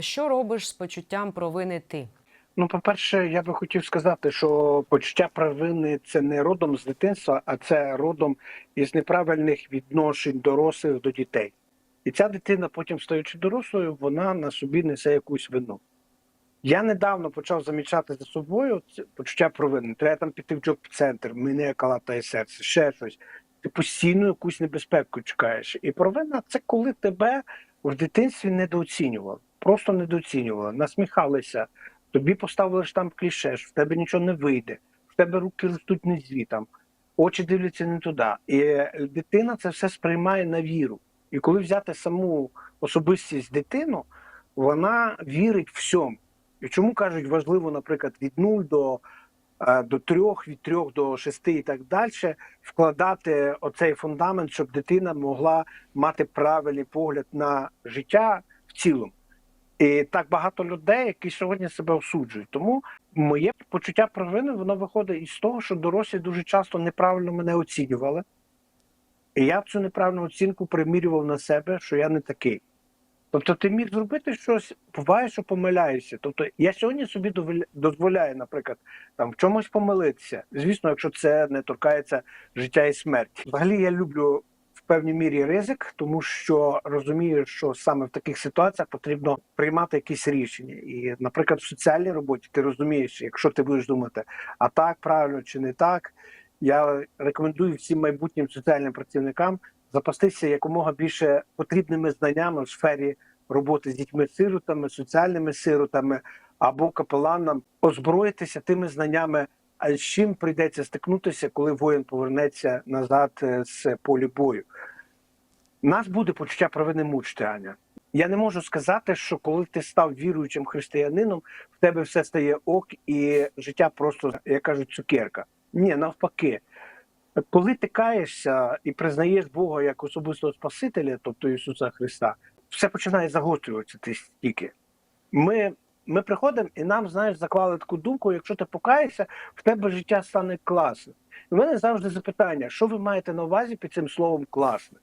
Що робиш з почуттям провини ти? Ну, по-перше, я би хотів сказати, що почуття провини це не родом з дитинства, а це родом із неправильних відношень дорослих до дітей. І ця дитина, потім стаючи дорослою, вона на собі несе якусь вину. Я недавно почав замічати за собою почуття провини. Треба там піти в джоб-центр, мене калатає серце, ще щось. Ти постійно якусь небезпеку чекаєш. І провина це коли тебе в дитинстві недооцінювали, просто недооцінювали, насміхалися. Тобі поставили штамп кліше, що в тебе нічого не вийде, в тебе руки ростуть не звітам, очі дивляться не туди. І е, дитина це все сприймає на віру. І коли взяти саму особистість дитину, вона вірить всьому. І чому кажуть важливо, наприклад, від 0 до, е, до 3, від 3 до 6 і так далі, вкладати оцей фундамент, щоб дитина могла мати правильний погляд на життя в цілому. І так багато людей, які сьогодні себе осуджують. Тому моє почуття провини воно виходить із того, що дорослі дуже часто неправильно мене оцінювали. І я цю неправильну оцінку примірював на себе, що я не такий. Тобто, ти міг зробити щось, буває, що помиляєшся. Тобто, я сьогодні собі дозволяю, наприклад, там в чомусь помилитися. Звісно, якщо це не торкається життя і смерті. Взагалі, я люблю певній мірі ризик, тому що розумію, що саме в таких ситуаціях потрібно приймати якісь рішення. І, наприклад, в соціальній роботі ти розумієш, якщо ти будеш думати, а так правильно чи не так. Я рекомендую всім майбутнім соціальним працівникам запастися якомога більше потрібними знаннями в сфері роботи з дітьми-сиротами, соціальними сиротами або капеланам, озброїтися тими знаннями, а з чим прийдеться стикнутися, коли воїн повернеться назад е, з полі бою. Нас буде почуття провини мучити, Аня. Я не можу сказати, що коли ти став віруючим християнином, в тебе все стає ок, і життя просто, як кажуть, цукерка. Ні, навпаки. Коли ти каєшся і признаєш Бога як особистого Спасителя, тобто Ісуса Христа, все починає загострюватися ти стільки. Ми, ми приходимо і нам, знаєш, заклали таку думку, якщо ти покаєшся, в тебе життя стане класним. І в мене завжди запитання, що ви маєте на увазі під цим словом класне?